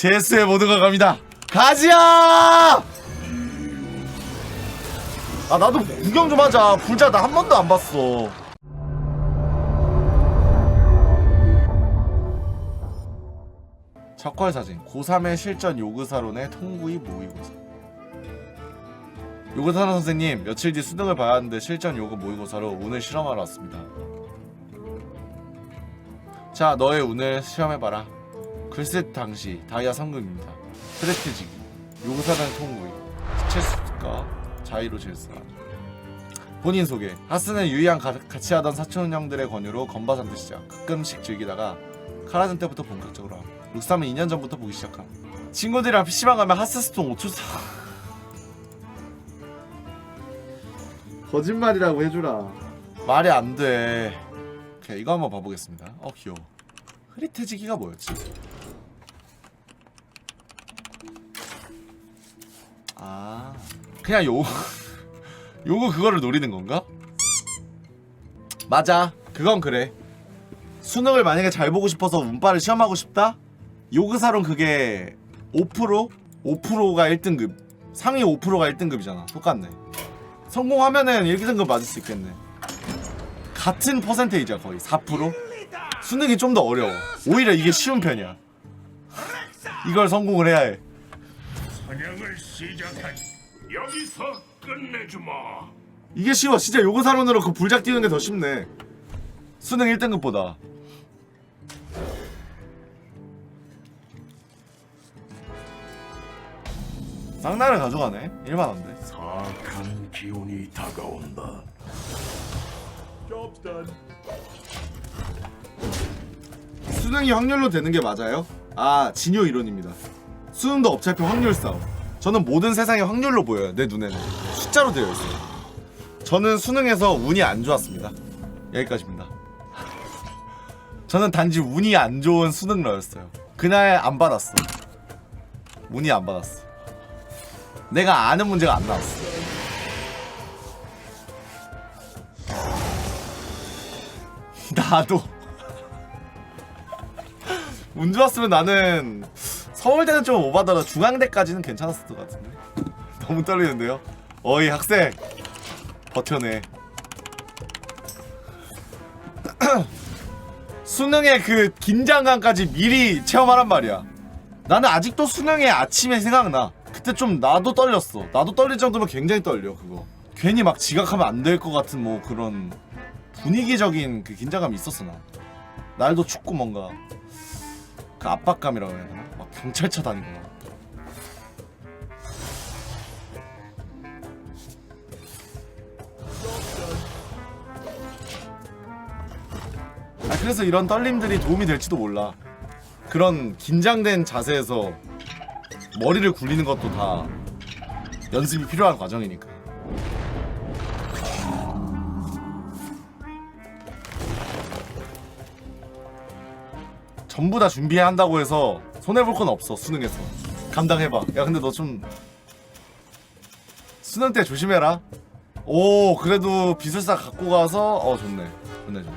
제스의 모두가 갑니다. 가지야! 아 나도 구경 좀 하자. 불자 나 한 번도 안 봤어. 적걸 사진 고3의 실전 요구사론의 통구이 모의고사 요구사론 선생님 며칠 뒤 수능을 봐야 하는데 실전 요구 모의고사로 오늘 실험하러 왔습니다 자 너의 운을 시험해봐라 글쎄 당시 다이아 성금입니다. 프레티지기 요구사론 통구이 스체스가 자이로 질사 본인 소개 하스는 유이랑 가- 같이 하던 사촌 형들의 권유로 건바산도 시작 가끔씩 즐기다가 카라든 때부터 본격적으로 함. 룩삼은 2년 전부터 보기 시작함. 친구들이랑 PC방 가면 하스스톤 5초 사. 거짓말이라고 해주라. 말이 안돼. 오케이 이거 한번 봐보겠습니다. 어 귀여워. 흐릿해지기가 뭐였지? 아. 그냥 요 요거 그거를 노리는 건가? 맞아. 그건 그래. 수능을 만약에 잘 보고 싶어서 운빨을 시험하고 싶다? 요그사론 그게 5%? 5%가 1등급. 상위 5%가 1등급이잖아. 똑같네. 성공하면은 1등급 맞을 수 있겠네. 같은 퍼센테이지야 거의. 4% 수능이 좀 더 어려워. 오히려 이게 쉬운 편이야. 이걸 성공을 해야 해 사냥을 시작하지. 여기서 끝내주마. 이게 쉬워 진짜 요거 사론으로 그 불작 띄우는 게 더 쉽네 수능 1등급보다 쌍나를 가져가네 1만 원데 사악한 기운이 다가온다. 수능이 확률로 되는 게 맞아요? 아 진요 이론입니다 수능도 어차피 확률 싸움. 저는 모든 세상이 확률로 보여요 내 눈에는. 숫자로 되어 있어요. 저는 수능에서 운이 안 좋았습니다. 여기까지입니다. 저는 단지 운이 안 좋은 수능러였어요. 그날 안 받았어 운이 안 받았어 내가 아는 문제가 안 나왔어 나도. 운 좋았으면 나는 서울대는 좀 오바더라. 중앙대까지는 괜찮았을 것 같은데. 너무 떨리는데요? 어이 학생. 버텨내. 수능의 그 긴장감까지 미리 체험하란 말이야. 나는 아직도 수능의 아침에 생각나. 그때 좀 나도 떨렸어. 나도 떨릴 정도면 굉장히 떨려 그거. 괜히 막 지각하면 안 될 것 같은 뭐 그런 분위기적인 그 긴장감이 있었어 나 날도 춥고 뭔가 그 압박감이라고 해야 되나? 막 경찰차 다니고 막. 아 그래서 이런 떨림들이 도움이 될지도 몰라 그런 긴장된 자세에서 머리를 굴리는 것도 다 연습이 필요한 과정이니까 전부 다 준비해야 한다고 해서 손해볼 건 없어 수능에서. 감당해봐. 야 근데 너 좀 수능 때 조심해라. 오 그래도 비술사 갖고 가서 어 좋네. 좋네 좋네.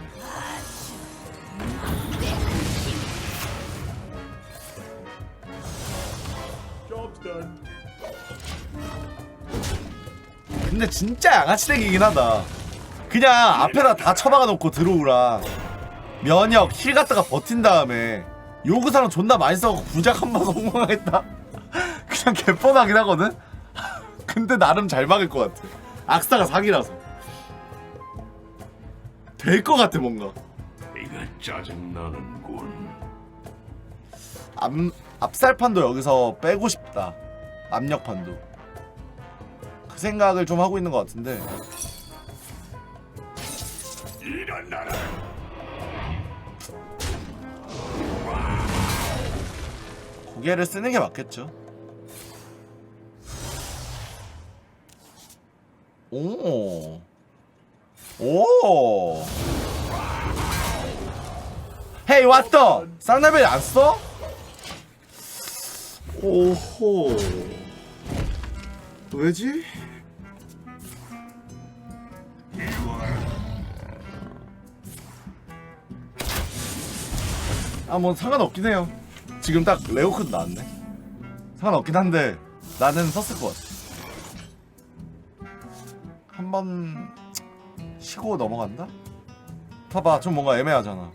근데 진짜 양아치 덱이긴 하다. 그냥 앞에다 다 처박아 놓고 들어오라 면역 힐 갖다가 버틴 다음에 요구사랑 존나 많이 써갖고 부작 한 번 성공하겠다? 그냥 개뻔하긴 하거든? 근데 나름 잘 막을 것 같아. 악사가 사기라서. 될 것 같아 뭔가. 네가 짜증나는군. 앞, 앞살판도 여기서 빼고 싶다. 압력판도. 그 생각을 좀 하고 있는 것 같은데 고개를 쓰는 게 맞겠죠. 오. 오. 헤이 왔더. 쌍라벨 안 써? 오호. 왜지? 아 뭐 상관없긴 해요. 지금 딱 레오크도 나왔네. 상관없긴 한데 나는 썼을 것 같아. 한 번 쉬고 넘어간다? 봐봐 좀 뭔가 애매하잖아.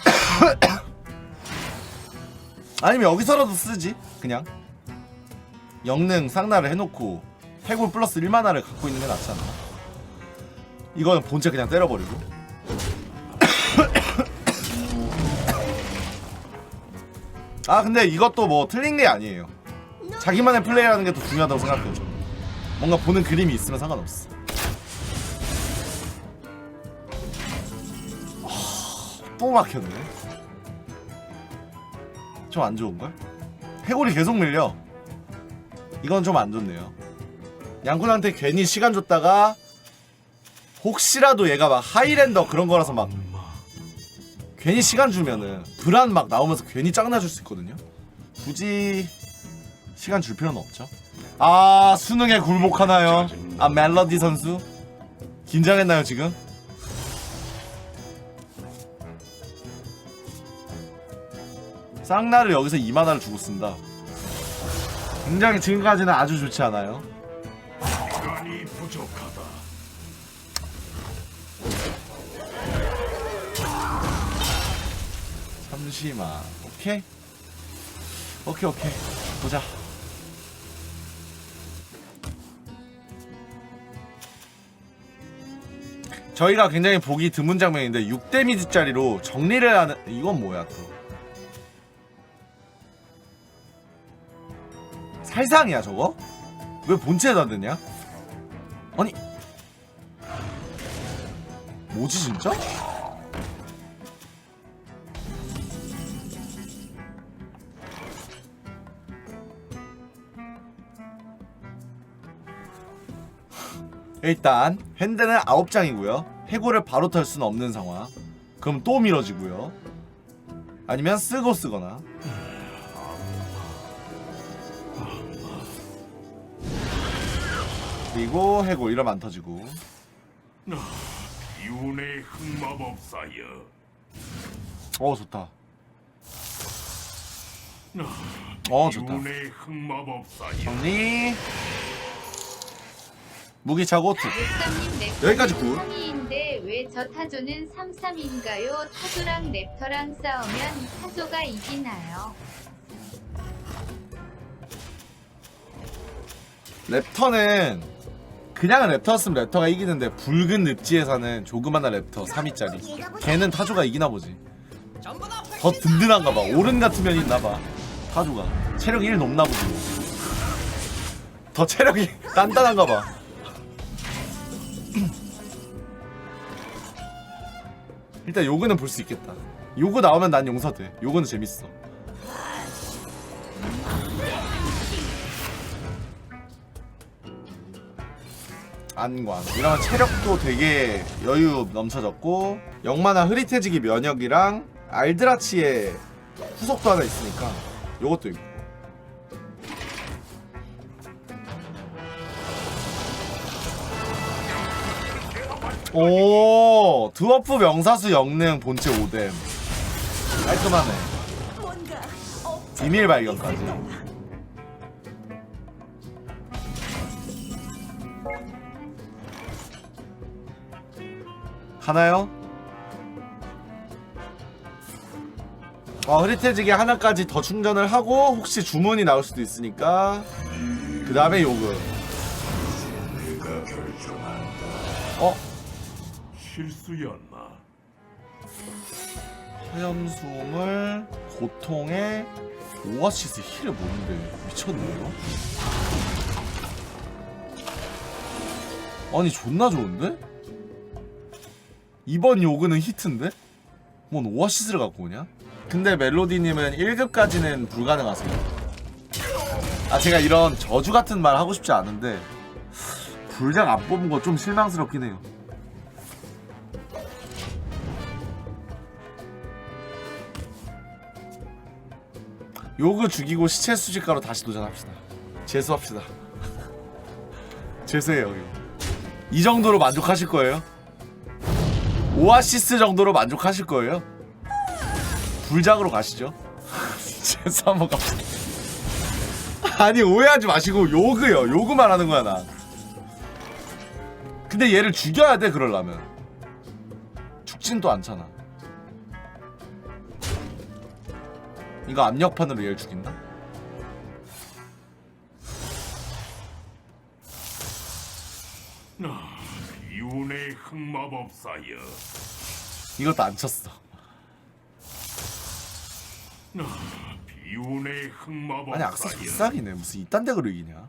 아니면 여기서라도 쓰지 그냥? 영능 쌍나를 해놓고 해골 플러스 1만화를 갖고 있는 게 낫잖아 이거는 본체 그냥 때려버리고 아 근데 이것도 뭐 틀린 게 아니에요. 자기만의 플레이라는 게 더 중요하다고 생각해요. 저는. 뭔가 보는 그림이 있으면 상관없어. 아, 또 막혔네. 좀 안 좋은 걸? 해골이 계속 밀려. 이건 좀 안 좋네요. 양쿤한테 괜히 시간 줬다가 혹시라도 얘가 막 하이랜더 그런 거라서 막 괜히 시간 주면은 불안 막 나오면서 괜히 짱나줄 수 있거든요. 굳이 시간 줄 필요는 없죠. 아 수능에 굴복하나요? 아 멜로디 선수 긴장했나요 지금? 쌍나를 여기서 2만화를 주고 쓴다. 굉장히 지금까지는 아주 좋지 않아요. 시간이 부족하다. 잠시만. 오케이. 오케이 오케이. 보자. 저희가 굉장히 보기 드문 장면인데 6데미지짜리로 정리를 하는 이건 뭐야 또 살상이야 저거? 왜 본체에다 넣냐? 아니 뭐지 진짜? 일단 핸드는 9장이고요. 해골을 바로 털 수는 없는 상황. 그럼 또 밀어지고요. 아니면 쓰고 쓰거나. 그리고 해골 이러면 안 터지고. 기운의 흑마법사여. 어 좋다. 어 좋다. 기운의 흑마법사여. 정리 무기 차고 툭 여기까지 굿. 3위인데 왜 저 타조는 33인가요? 타조랑 랩터랑 싸우면 타조가 이기나요? 랩터는 그냥 랩터였으면 랩터가 이기는데 붉은 늪지에서는 조그마한 랩터 3위짜리 걔는 타조가 이기나 보지. 더 든든한가 봐. 오른 같은 면이 있나 봐. 타조가. 체력이 1 높나 보지. 더 체력이 단단한가 봐 일단 요거는 볼 수 있겠다. 요거 나오면 난 용서돼. 요거는 재밌어. 안광 이러면 체력도 되게 여유 넘쳐졌고 영만화 흐릿해지기 면역이랑 알드라치의 후속도 하나 있으니까 요것도 있고 오 드워프 명사수 영능 본체 5뎀 깔끔하네 비밀 발견까지 하나요? 어, 흐릿해지게 하나까지 더 충전을 하고 혹시 주문이 나올 수도 있으니까 그 다음에 요금. 어? 실수였나? 화염수음을 고통에 오아시스 힐을 뭔데 미쳤네요 아니 존나 좋은데? 이번 요그는 히트인데? 뭔 오아시스를 갖고 오냐? 근데 멜로디님은 1급까지는 불가능하세요 아 제가 이런 저주 같은 말 하고 싶지 않은데 불장 안 뽑은 거 좀 실망스럽긴 해요 요그 죽이고 시체 수집가로 다시 도전합시다. 재수합시다. 재수해요, 이거. 이 정도로 만족하실 거예요? 오아시스 정도로 만족하실 거예요? 불작으로 가시죠. 재수 한번 갑시다. 아니 오해하지 마시고 요그요. 요그 말하는 거야 나. 근데 얘를 죽여야 돼 그러려면. 죽진 또 않잖아. 이거 압력판으로 얘를 죽인다? 비운의 흑마법사여 이것도 안 쳤어. 비운의 흑마법사여 아니 악세 비싸기네 무슨 이딴 덱으로 이기냐?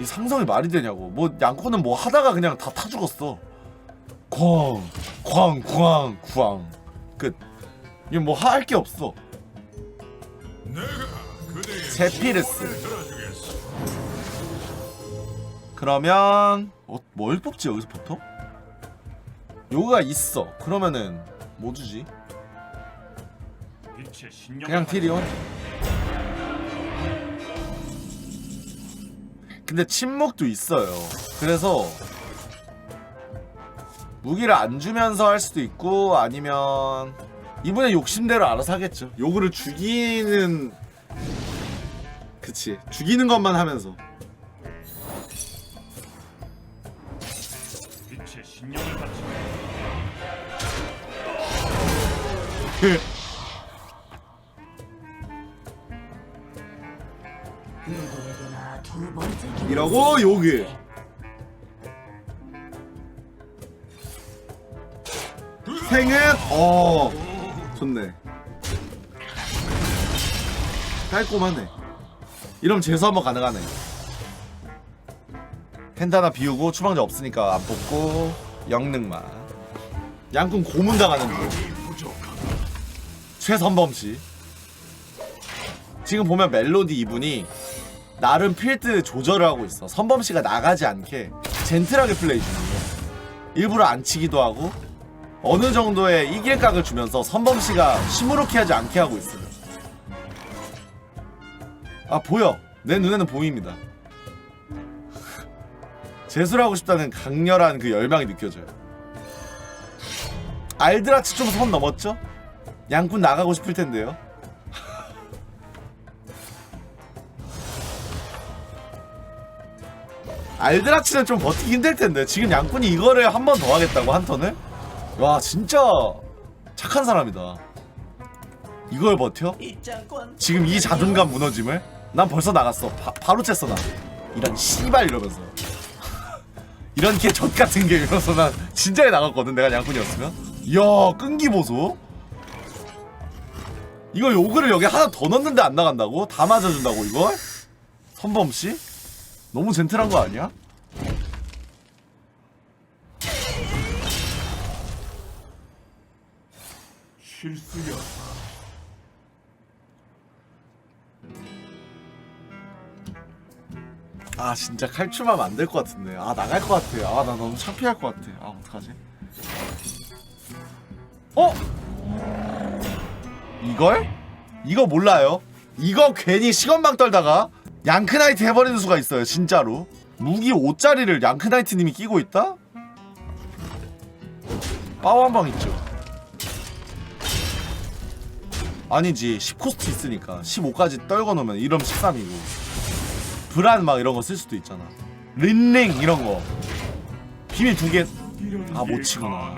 이 상성이 말이 되냐고. 뭐 양코는 뭐 하다가 그냥 다 타 죽었어. 쾅, 쾅, 쾅, 쾅. 끝. 이거 뭐 할 게 없어. 세피르스. 그러면 어, 뭘 뽑지 여기서 보통? 요가 있어. 그러면은 뭐 주지? 그냥 티리온. 근데 침묵도 있어요. 그래서 무기를 안 주면서 할 수도 있고 아니면 이분의 욕심대로 알아서 하겠죠. 요구를 죽이는 그치. 죽이는 것만 하면서. 빛의 신념을 바치고. 누구에게나 두 번째 기회 이러고 요구 생은 어 좋네. 깔끔하네. 이러면 재수 한번 가능하네. 핸드 하나 비우고 추방자 없으니까 안 뽑고 영능만 양꾼 고문 당하는 중 최선범씨. 지금 보면 멜로디 이분이 나름 필드 조절을 하고 있어. 선범씨가 나가지 않게 젠틀하게 플레이 중이에요. 일부러 안 치기도 하고 어느 정도의 이길 각을 주면서 선범씨가 시무룩해 하지 않게 하고 있어요 아 보여 내 눈에는 보입니다 재수하고 싶다는 강렬한 그 열망이 느껴져요 알드라치 좀선 넘었죠? 양꾼 나가고 싶을 텐데요. 알드라치는 좀 버티기 힘들 텐데 지금 양꾼이 이거를 한 번 더 하겠다고 한 턴을? 와 진짜 착한 사람이다. 이걸 버텨? 지금 이 자존감 무너짐을? 난 벌써 나갔어. 바, 바로 쨌어 나. 이런 씨발 이러면서. 이런 개 젖 같은 게 이러면서 난 진작에 나갔거든 내가 양꾼이었으면. 이야 끈기 보소. 이거 요거를 여기 하나 더 넣는데 안 나간다고? 다 맞아준다고 이걸? 선범 씨? 너무 젠틀한 거 아니야? 실수였다 아 진짜 칼춤하면 안 될 것 같은데 아 나갈 것 같아 아 나 너무 창피할 것 같아 아 어떡하지? 어? 이걸? 이거 몰라요? 이거 괜히 시건방 떨다가 양크나이트 해버리는 수가 있어요 진짜로. 무기 5짜리를 양크나이트님이 끼고 있다? 빠우 한 방 있죠 아니지 10코스트 있으니까 15까지 떨궈 놓으면 이러면 13이고 브란 막 이런 거 쓸 수도 있잖아. 린링 이런 거. 비밀 두 개. 이런 아, 못게 치구나.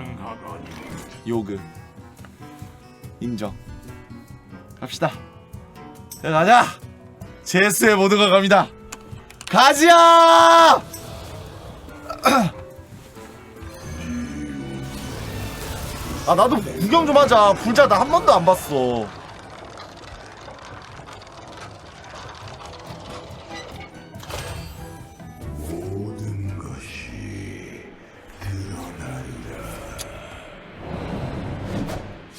요그. 인정. 갑시다. 자, 가자. 제스의 모두가 갑니다. 가지야! 아 나도 구경 좀 하자. 불자 나 한 번도 안 봤어.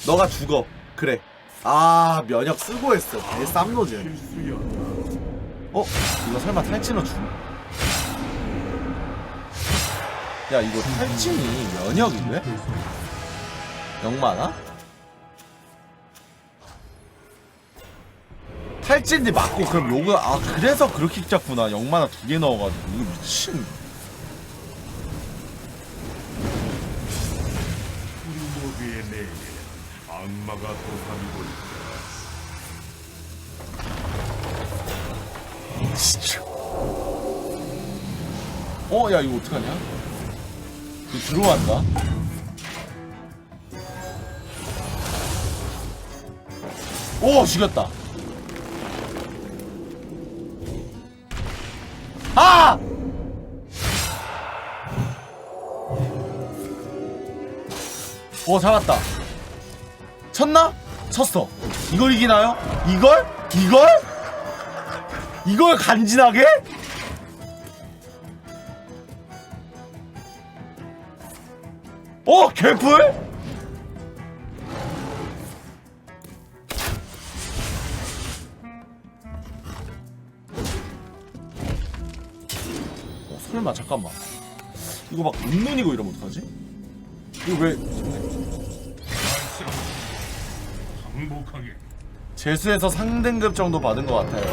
너가 죽어. 그래. 아 면역 쓰고 했어. 개 쌈노즈. 어? 이거 설마 탈진어 주? 야 이거 탈진이 면역이 돼? 영마나? 탈진이 맞고 그럼 요거 아 그래서 그렇게 잡구나 영마나 두 개 넣어가지고 이거 미친 악마가 도사리고 있다. 진짜. 어, 야 이거 어떡하냐? 이거 들어간다. 오, 죽였다. 아! 오, 살았다. 쳤나? 쳤어. 이걸 이기나요? 이걸? 이걸? 이걸 간지나게? 어 개뿔? 어, 설마 잠깐만 이거 막 눈눈이고 이러면 어떡하지? 이거 왜 항복하게. 재수에서 상등급 정도 받은 것 같아요.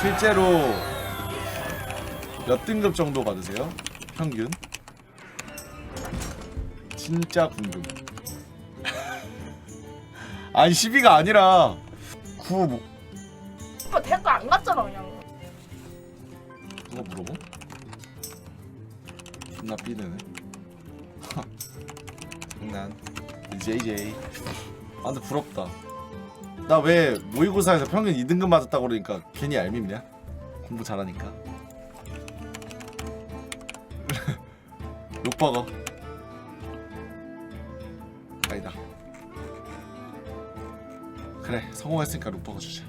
실제로 몇 등급 정도 받으세요? 평균? 진짜 궁금. 아니 12가 아니라 9 뭐, 오빠 대학교 안 갔잖아 그냥. 누가 물어보? 존나 삐드네. 장난. JJ 아 근데 부럽다. 나 왜 모의고사에서 평균 2등급 맞았다고 그러니까 괜히 얄밉냐? 공부 잘하니까. 욕박어. 아니다. 그래 성공했으니까 욕박어 주자